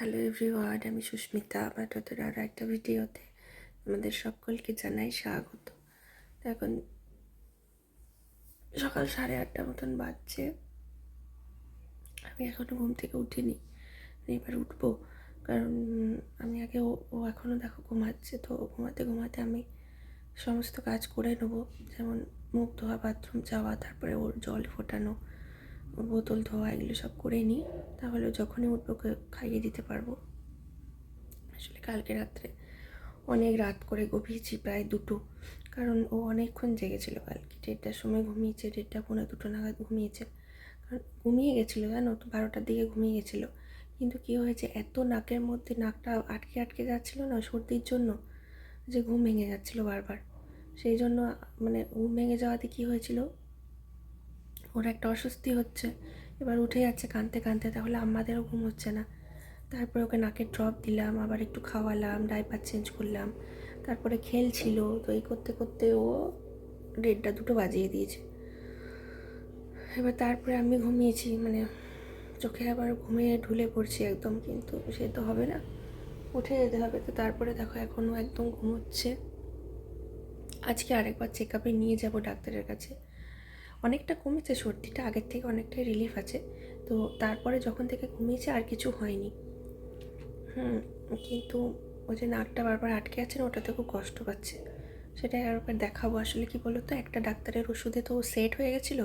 Hello everyone আমি সুস্মিতা আমার নতুন আরও একটা ভিডিওতে আমাদের সকলকে জানাই স্বাগত। এখন সকাল সাড়ে আটটা মতন বাজছে। আমি এখনও ঘুম থেকে উঠিনি এবার উঠবো। কারণ আমি আগে ও ও এখনও দেখো ঘুমাচ্ছে, তো ঘুমাতে ঘুমাতে আমি সমস্ত কাজ করে নেব। যেমন মুখ ধোয়া বাথরুম যাওয়া, তারপরে ওর জল ফোটানো বোতল, ধোয়া এগুলো সব করে নিই। তাহলে যখনই উঠবো খাইয়ে দিতে পারব। আসলে কালকে রাত্রে অনেক রাত করে ঘুমিয়েছি, প্রায় দুটো। কারণ ও অনেকক্ষণ জেগেছিল কালকে। দেড়টার সময় ঘুমিয়েছে, দেড়টা পনেরো দুটো নাগাদ ঘুমিয়েছে। কারণ ঘুমিয়ে গেছিল, জানো তো, বারোটার দিকে ঘুমিয়ে গেছিল। কিন্তু কী হয়েছে, এত নাকের মধ্যে নাকটা আটকে আটকে যাচ্ছিল না সর্দির জন্য যে ঘুম ভেঙে যাচ্ছিল বারবার। সেই জন্য মানে ঘুম ভেঙে যাওয়াতে কী হয়েছিল? ওর একটা অস্বস্তি হচ্ছে। এবার উঠে যাচ্ছে কাঁদতে কাঁদতে, তাহলে আমাদেরও ঘুম হচ্ছে না। তারপরে ওকে নাকের ড্রপ দিলাম, আবার একটু খাওয়ালাম ডাইপার চেঞ্জ করলাম। তারপরে খেলছিল, তো এই করতে করতে ও দেড়টা দুটো বাজিয়ে দিয়েছে। এবার তারপরে আমি ঘুমিয়েছি মানে চোখে আবার ঘুমিয়ে ঢুলে পড়ছি একদম, কিন্তু সে তো হবে না। উঠে যেতে হবে, তো তারপরে দেখো এখনও একদম ঘুমোচ্ছে। আজকে আরেকবার চেক আপে নিয়ে যাব ডাক্তারের কাছে। অনেকটা কমেছে, সর্দিটা আগের থেকে অনেকটাই রিলিফ আছে। তো তারপরে যখন থেকে ঘুমিয়েছে আর কিছু হয়নি। হুম, কিন্তু ওই যে নাকটা বারবার আটকে আছে না, ওটাতে খুব কষ্ট পাচ্ছে। সেটাই আরেকবার দেখাবো আসলে কি বলো তো একটা ডাক্তারের ওষুধে তো সেট হয়ে গেছিল।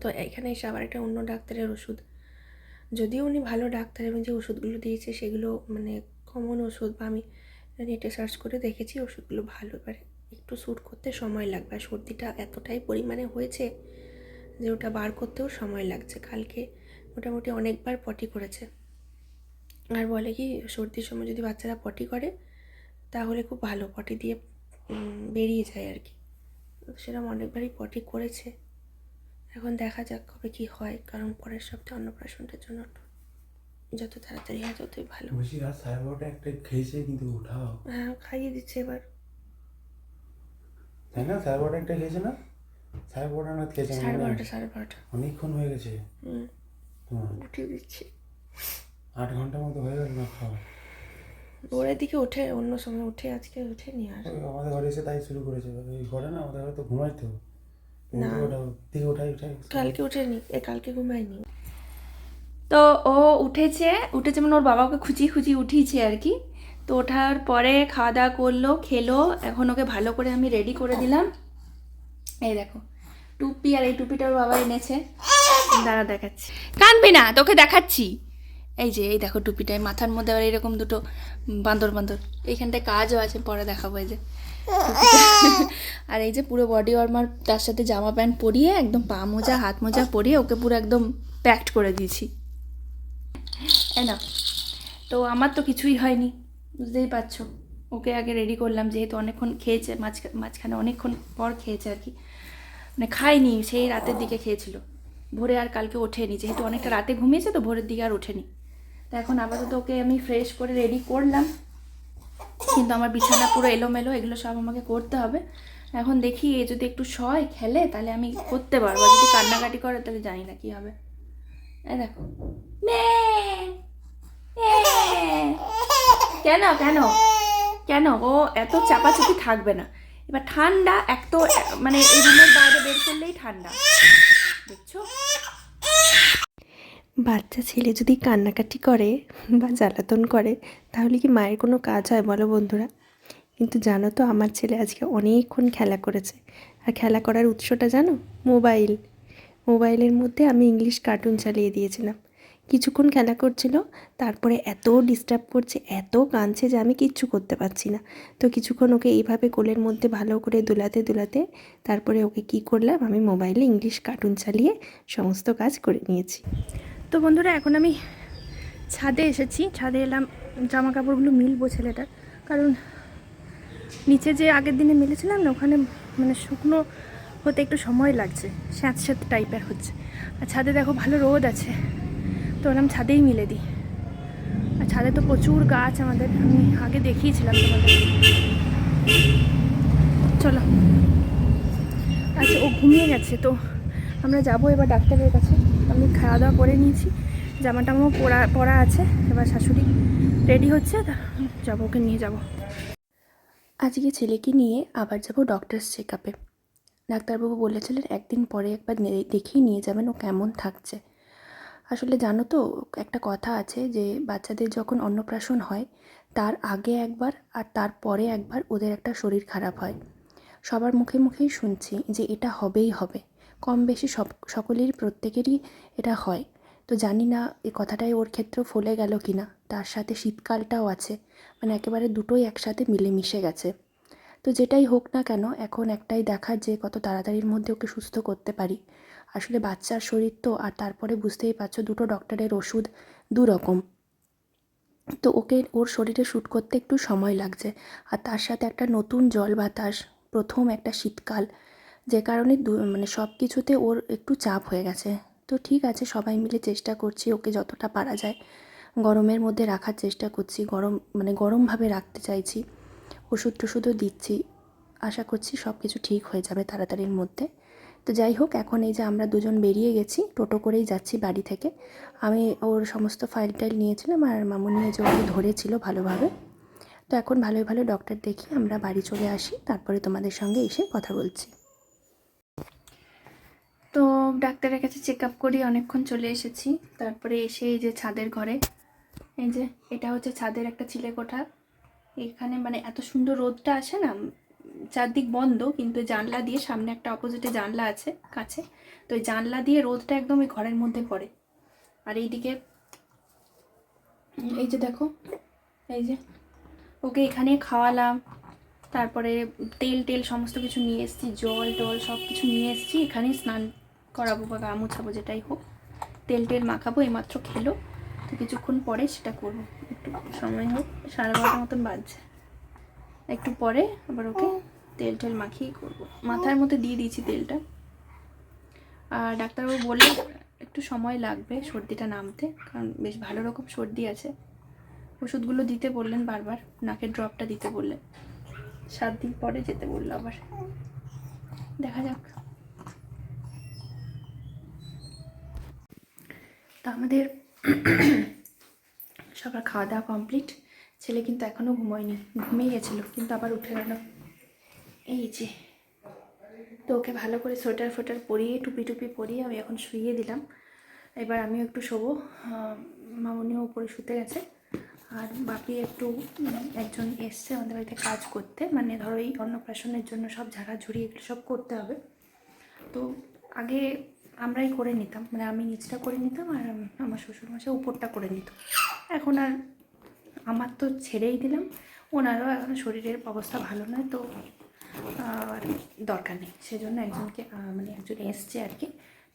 তো এখানে এসে আবার একটা অন্য ডাক্তারের ওষুধ। যদিও উনি ভালো ডাক্তার এবং যে ওষুধগুলো দিয়েছে সেগুলো মানে কমন ওষুধ বা আমি নেটে সার্চ করে দেখেছি, ওষুধগুলো ভালো, এবারে একটু শ্যুট করতে সময় লাগবে। আর সর্দিটা এতটাই পরিমাণে হয়েছে যে ওটা বার করতেও সময় লাগছে। কালকে মোটামুটি অনেকবার পটি করেছে। আর বলে কি সর্দির সময় যদি বাচ্চারা পটি করে তাহলে খুব ভালো পটি দিয়ে বেরিয়ে যায় আর কি। সেরকম অনেকবারই পটি করেছে। এখন দেখা যাক কবে কি হয়। কারণ পরের সপ্তাহে অন্নপ্রাশনটার জন্য যত তাড়াতাড়ি হয় ততই ভালো। একটা খেয়েছে কিন্তু উঠাও হ্যাঁ খাইয়ে দিচ্ছে এবার। তাই না? সাড়ে বারোটা একটা খেয়েছে না? সাড়ে বারোটা না খেয়েছে সাড়ে বারোটা সাড়ে বারোটা। অনেকক্ষণ হয়ে গেছে। উঠিয়ে দিচ্ছি। আট ঘণ্টার মতো হয়ে গেল না খাওয়া? ভোরের দিকে উঠে অন্য সময় উঠে আজকে উঠে নিয়ে আর আমাদের ঘরে এসে তাই শুরু করেছে। ওই ঘরে না আমাদের ঘরে তো ঘুমাই তো। না। দিকে ওঠাই উঠাই কালকে উঠেনি এ কালকে ঘুমায়নি। তো ও উঠেছে উঠেছে মানে ওর বাবাকে খুঁচিয়ে খুঁচিয়ে উঠিয়েছে আর কি। তো ওঠার পরে খাওয়া দাওয়া করল, খেলো। এখন ওকে ভালো করে আমি রেডি করে দিলাম। এই দেখো, টুপি আর এই টুপিটা ওর বাবা এনেছে। দাঁড়া দেখাচ্ছি। কানবি না, তোকে দেখাচ্ছি। এই যে, এই দেখো টুপিটাই মাথার মধ্যে আবার এরকম দুটো বান্দর বান্দর। এইখানটায় কাজও আছে, পরে দেখাবো এই যে। আর এই যে পুরো বডি ওয়ার্মার তার সাথে জামা প্যান্ট পরিয়ে, একদম পা মোজা, হাত মোজা পরিয়ে ওকে পুরো একদম প্যাকড করে দিয়েছি। না তো আমার তো কিছুই হয়নি। বুঝতেই পারছ। ওকে আগে রেডি করলাম, যেহেতু অনেকক্ষণ খেয়েছে, মাঝখা- মাঝখানে অনেকক্ষণ পর খেয়েছে আর কি। মানে খায়নি, সেই রাতের দিকে খেয়েছিল। ভোরে আর কালকে ওঠেনি, যেহেতু অনেকটা রাতে ঘুমিয়েছে তো ভোরের দিকে আর ওঠেনি। তো এখন আপাতত ওকে আমি ফ্রেশ করে রেডি করলাম। কিন্তু আমার বিছানা পুরো এলোমেলো, এগুলো সব আমাকে করতে হবে। এখন দেখি এ যদি একটু সয় খেলে, তাহলে আমি করতে পারব। যদি কান্নাকাটি করে, তাহলে জানি না কি হবে। এই দেখো। কেন কেন? কেন? ও এত চাপাচুপি থাকবে না। এবার ঠান্ডা, এক তো মানে এই রুমের বাইরে বের করলেই ঠান্ডা। দেখছ? বাচ্চা ছেলে যদি কান্নাকাটি করে বা জ্বালাতন করে, তাহলে কি মায়ের কোনো কাজ হয় বলো বন্ধুরা? কিন্তু জানো তো, আমার ছেলে আজকে অনেকক্ষণ খেলা করেছে। আর খেলা করার উৎসটা জানো? মোবাইল। মোবাইলের মধ্যে আমি ইংলিশ কার্টুন চালিয়ে দিয়েছিলাম। কিছুক্ষণ খেলা করছিল, তারপরে এত ডিস্টার্ব করছে, এত কাঁদছে যে আমি কিচ্ছু করতে পারছি না। তো কিছুক্ষণ ওকে এইভাবে কোলের মধ্যে ভালো করে দুলাতে দুলাতে তারপরে ওকে কি করলাম, আমি মোবাইলে ইংলিশ কার্টুন চালিয়ে সমস্ত কাজ করে নিয়েছি। তো বন্ধুরা, এখন আমি ছাদে এসেছি। ছাদে এলাম জামা কাপড়গুলো মিলবো ছেলেটার। কারণ নিচে যে আগের দিনে মিলেছিলাম না, ওখানে মানে শুকনো হতে একটু সময় লাগছে স্যাঁত স্যাঁত টাইপের হচ্ছে। আর ছাদে দেখো ভালো রোদ আছে। তো ওরকম ছাদেই মিলে দিই। আর ছাদে তো প্রচুর গাছ আমাদের, আমি আগে দেখিয়েছিলাম তোমাদের। চলো। আচ্ছা ও ঘুমিয়ে গেছে, তো আমরা যাব এবার ডাক্তারের কাছে। আমি খাওয়া দাওয়া করে নিয়েছি জামা টামাও পরা পরা আছে, এবার শাশুড়ি রেডি হচ্ছে যাব, ওকে নিয়ে যাব। আজকে ছেলেকে নিয়ে আবার যাব ডক্টরস চেক আপে ডাক্তারবাবু বলেছিলেন, একদিন পরে একবার দেখিয়ে নিয়ে যাবেন, ও কেমন থাকছে। আসলে জানো তো, একটা কথা আছে যে বাচ্চাদের যখন অন্নপ্রাশন হয়, তার আগে একবার আর তার পরে একবার ওদের একটা শরীর খারাপ হয়। সবার মুখে মুখেই শুনছি যে এটা হবেই হবে। কম বেশি সব সকলেরই প্রত্যেকেরই এটা হয়। তো জানি না এ কথাটাই ওর ক্ষেত্রেও ফলে গেল কি না তার সাথে শীতকালটাও আছে। মানে একেবারে দুটোই একসাথে মিলেমিশে গেছে। তো যেটাই হোক না কেন, এখন একটাই দেখার যে কত তাড়াতাড়ির মধ্যে ওকে সুস্থ করতে পারি। আসলে বাচ্চার শরীর তো, আর তারপরে বুঝতেই পারছ দুটো ডক্টরের ওষুধ দু রকম তো ওকে ওর শরীরে শ্যুট করতে একটু সময় লাগছে। আর তার সাথে একটা নতুন জল বাতাস, প্রথম একটা শীতকাল, যে কারণে মানে সব কিছুতে ওর একটু চাপ হয়ে গেছে। তো ঠিক আছে, সবাই মিলে চেষ্টা করছি ওকে যতটা পারা যায়। গরমের মধ্যে রাখার চেষ্টা করছি, গরম মানে গরমভাবে রাখতে চাইছি। ওষুধ টষুধও দিচ্ছি। আশা করছি সব কিছু ঠিক হয়ে যাবে তাড়াতাড়ির মধ্যে। তো যাই হোক, এখন এই যে আমরা দুজন বেরিয়ে গেছি, টোটো করেই যাচ্ছি বাড়ি থেকে। আমি ওর সমস্ত ফাইল টাইল নিয়েছিলাম আর মামুনি যে ওকে ধরেছিল ভালোভাবে। তো এখন ভালোই ভালো ডক্টর দেখি আমরা বাড়ি চলে আসি, তারপরে তোমাদের সঙ্গে এসে কথা বলছি। তো ডাক্তারের কাছে চেক আপ করি, অনেকক্ষণ চলে এসেছি। তারপরে এসে এই যে ছাদের ঘরে, এই যে এটা হচ্ছে ছাদের একটা চিলে কোঠা এখানে মানে এত সুন্দর রোদটা আসে না চারদিক বন্ধ, কিন্তু জানলা দিয়ে সামনে একটা অপোজিটে জানলা আছে, কাছে। তো এই জানলা দিয়ে রোদটা একদম এই ঘরের মধ্যে পড়ে। আর এইদিকে, এই যে দেখো, এই যে ওকে এখানে খাওয়ালাম, তারপরে তেল টেল সমস্ত কিছু নিয়ে এসেছি, জল টল সব কিছু নিয়ে এসেছি এখানে স্নান করাবো বা গা মুছাবো যেটাই হোক। তেল টেল মাখাবো, এইমাত্র খেলো। তো কিছুক্ষণ পরে সেটা করব, একটু সময় হোক, সাড়ে বারোটার মতন বাজছে। একটু পরে আবার ওকে তেল টেল মাখিয়ে করব। মাথার মধ্যে দিয়ে দিয়েছি তেলটা। আর ডাক্তারবাবু বললে একটু সময় লাগবে সর্দিটা নামতে কারণ বেশ ভালো রকম সর্দি আছে। ওষুধগুলো দিতে বললেন বারবার নাকের ড্রপটা দিতে বললেন। সাত দিন পরে যেতে বলল আবার। দেখা যাক। তা আমাদের সবার খাওয়া দাওয়া কমপ্লিট। ছেলে কিন্তু এখনও ঘুমোয়নি, ঘুমিয়ে গেছিল, কিন্তু আবার উঠে গেল। এই যে, তো ওকে ভালো করে সোয়েটার ফোয়েটার পরিয়ে, টুপি টুপি পরিয়ে আমি এখন শুইয়ে দিলাম। এবার আমিও একটু শোবো। মামনিও উপরে শুতে গেছে। আর বাপি একটু একজন এসছে আমাদের বাড়িতে কাজ করতে। মানে ধরো এই অন্নপ্রাশনের জন্য সব ঝাড়াঝুড়ি এগুলো সব করতে হবে। তো আগে আমরাই করে নিতাম। মানে আমি নিচটা করে নিতাম আর আমার শ্বশুরমশাই উপরটা করে নিত। এখন আর আমার তো ছেড়েই দিলাম। ওনারও এখন শরীরের অবস্থা ভালো নয়, তো আর দরকার নেই। সেজন্য একজনকে মানে একজন এসছে আর কি,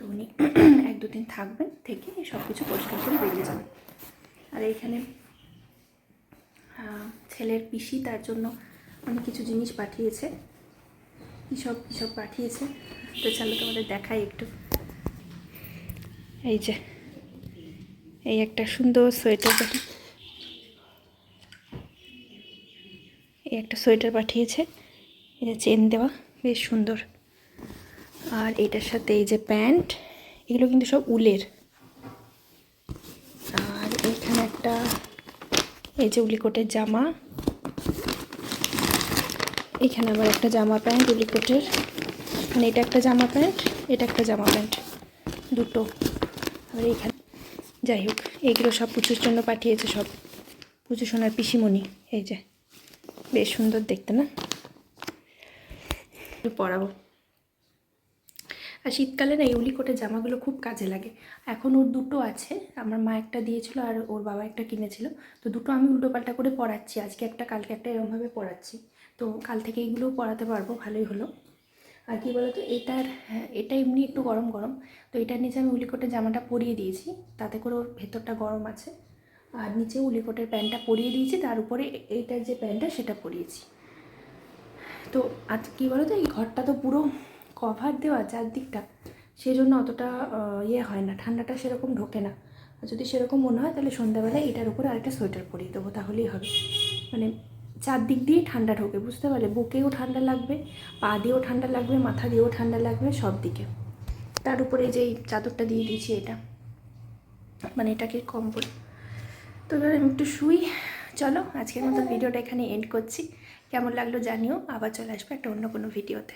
তো উনি এক দুদিন থাকবেন থেকে সব কিছু পরিষ্কার করে বেরিয়ে যাবেন। আর এইখানে ছেলের পিসি তার জন্য অনেক কিছু জিনিস পাঠিয়েছে। কী সব কী সব পাঠিয়েছে। তো চলো তোমাদের দেখাই একটু। এই যে, এই একটা সুন্দর সোয়েটার পাঠি এই একটা সোয়েটার পাঠিয়েছে। যে চেন দেওয়া, বেশ সুন্দর। আর এটার সাথে এই যে প্যান্ট, এগুলো কিন্তু সব উলের। আর এখানে একটা, এই যে উলিকোটের জামা। এখানে আবার একটা জামা প্যান্ট, উলিকোটের। মানে এটা একটা জামা প্যান্ট, এটা একটা জামা প্যান্ট, দুটো। আর এখানে, যাই হোক এইগুলো সব পুজোর জন্য পাঠিয়েছে সব। পুজো সোনার পিসিমণি, এই যে। বেশ সুন্দর দেখতে না? পরাবো। আর শীতকালে না এই উলিকোটের জামাগুলো খুব কাজে লাগে। এখন ওর দুটো আছে আমার মা একটা দিয়েছিল আর ওর বাবা একটা কিনেছিল। তো দুটো আমি উল্টো পাল্টা করে পড়াচ্ছি আজকে একটা কালকে একটা এরকমভাবে পরাচ্ছি। তো কাল থেকে এইগুলোও পরাতে পারব ভালোই হলো। আর কি বলতো এটার হ্যাঁ, এটা এমনি একটু গরম গরম তো এটার নিচে আমি উলিকোটের জামাটা পরিয়ে দিয়েছি তাতে করে ওর ভেতরটা গরম আছে। আর নিচে উলিকোটের প্যান্টটা পরিয়ে দিয়েছি, তার উপরে এইটার যে প্যান্টটা সেটা পরিয়েছি। তো আজ কী বলো তো এই ঘরটা তো পুরো কভার দেওয়া চারদিকটা সেই জন্য অতটা ইয়ে হয় না, ঠান্ডাটা সেরকম ঢোকে না। যদি সেরকম মনে হয়, তাহলে সন্ধ্যাবেলায় এটার উপরে আরেকটা সোয়েটার পরিয়ে দেবো, তাহলেই হবে। মানে চারদিক দিয়ে ঠান্ডা ঢোকে, বুঝতে পারলে? বুকেও ঠান্ডা লাগবে, পা দিয়েও ঠান্ডা লাগবে, মাথা দিয়েও ঠান্ডা লাগবে, সব দিকে। তার উপরে যে চাদরটা দিয়ে দিয়েছি এটা মানে এটাকে কম্বল তো এবার আমি একটু শুই। চলো, আজকের মতো ভিডিওটা এখানে এন্ড করছি। কেমন লাগল জানিও, আবার চলে আসব একটা অন্য কোনো ভিডিওতে।